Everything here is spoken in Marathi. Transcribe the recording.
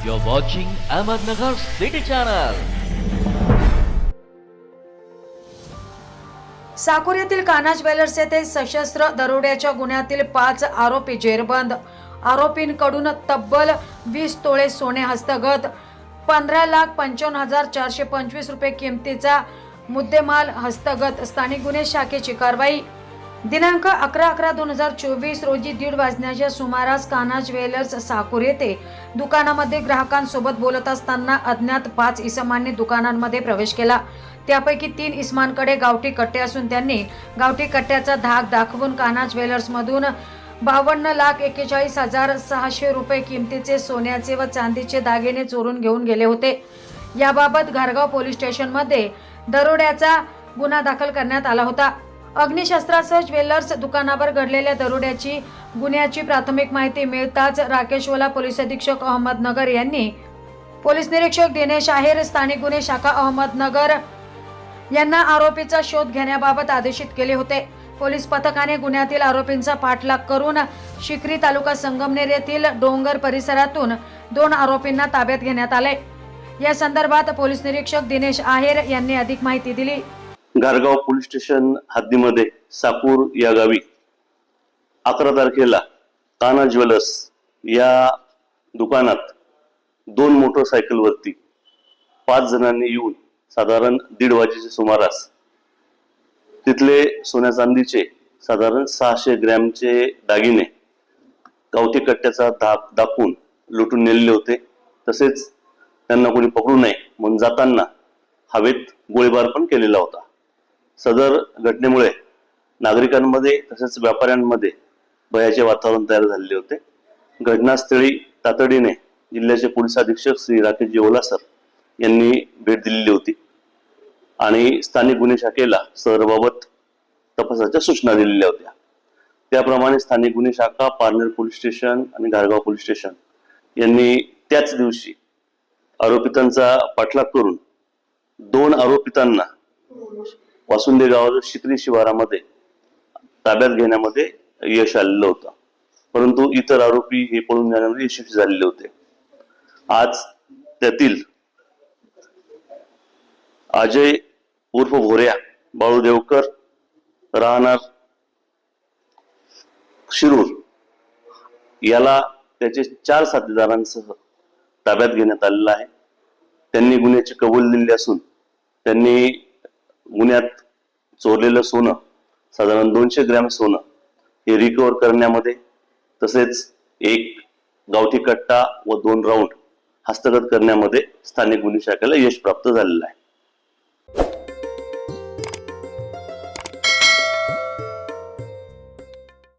You're watching Ahmednagar City Channel. Sakur येथील कान्हा ज्वेलर्स येथे सशस्त्र दरोड्याच्या गुन्ह्यातील पाच आरोपी जेरबंद आरोपींकडून तब्बल वीस तोळे सोने हस्तगत पंधरा लाख पंचावन्न हजार चारशे पंचवीस रुपये किमतीचा मुद्देमाल हस्तगत स्थानिक गुन्हे शाखेची कारवाई दिनांक अकरा अकरा दोन हजार चोवीस रोजी दीड वाजण्याच्या सुमारास कान्हा ज्वेलर्स साकूर येथे दुकानामध्ये ग्राहकांसोबत बोलत असताना अज्ञात पाच इसमांनी दुकानांमध्ये प्रवेश केला. त्यापैकी तीन इसमांकडे गावठी कट्टे असून त्यांनी गावठी कट्ट्याचा धाक दाखवून कान्हा ज्वेलर्समधून बावन्न लाख एक्केचाळीस हजार सहाशे रुपये किमतीचे सोन्याचे व चांदीचे दागिने चोरून घेऊन गेले होते. याबाबत घारगाव पोलीस स्टेशनमध्ये दरोड्याचा गुन्हा दाखल करण्यात आला होता. अग्निशस्त्रासह ज्वेलर्स दुकानावर घडलेल्या दरोड्याची गुन्ह्याची प्राथमिक माहिती मिळताच राकेशवाला पोलीस अधीक्षक अहमदनगर यांनी. पोलीस निरीक्षक दिनेश आहेर स्थानिक गुन्हे शाखा अहमदनगर यांना आरोपीचा शोध घेण्याबाबत आदेशित केले होते. पोलीस पथकाने गुन्ह्यातील आरोपींचा पाठलाग करून शिक्री तालुका संगमनेर येथील डोंगर परिसरातून दोन आरोपींना ताब्यात घेण्यात आले. या संदर्भात पोलीस निरीक्षक दिनेश आहेर यांनी अधिक माहिती दिली. घारगाव पोलीस स्टेशन हद्दीमध्ये साकूर या गावी अकरा तारखेला काना ज्वेलर्स या दुकानात दोन मोटरसायकलवरती पाच जणांनी येऊन साधारण दीड वाजेच्या सुमारास तिथले सोन्या चांदीचे साधारण सहाशे ग्रॅमचे दागिने गावठी कट्ट्याचा धाक दाखवून लुटून नेलेले होते. तसेच त्यांना कोणी पकडू नये म्हणून जाताना हवेत गोळीबार पण केलेला होता. सदर घटनेमुळे नागरिकांमध्ये तसेच व्यापाऱ्यांमध्ये भयाचे वातावरण तयार झालेले होते. घटनास्थळी तातडीने जिल्ह्याचे पोलीस अधीक्षक श्री राकेशजी ओलासर यांनी भेट दिलेली होती आणि स्थानिक गुन्हे शाखेला सदरबाबत तपासाच्या सूचना दिलेल्या होत्या. त्याप्रमाणे स्थानिक गुन्हे शाखा पारनेर पोलीस स्टेशन आणि घारगाव पोलीस स्टेशन यांनी त्याच दिवशी आरोपितांचा पाठलाग करून दोन आरोपितांना वासुंदे गावाला शिकरी शिवारामध्ये. ताब्यात घेण्यामध्ये यश आलेलं होतं. परंतु इतर आरोपी हे पळून जाण्यामध्ये यशस्वी झालेले होते. आज त्यातील अजय उर्फ भोऱ्या बाळू देवकर राहणार शिरूर. याला त्याचे चार साथीदारांसह ताब्यात घेण्यात आलेला आहे. त्यांनी गुन्ह्याची कबूल दिली असून त्यांनी गुन्ह्यात चोरलेलं सोनं साधारण दोनशे ग्रॅम सोनं हे रिकवर करण्यामध्ये तसेच एक गावठी कट्टा व दोन राऊंड हस्तगत करण्यामध्ये स्थानिक गुन्हे शाखेला यश प्राप्त झालेलं आहे.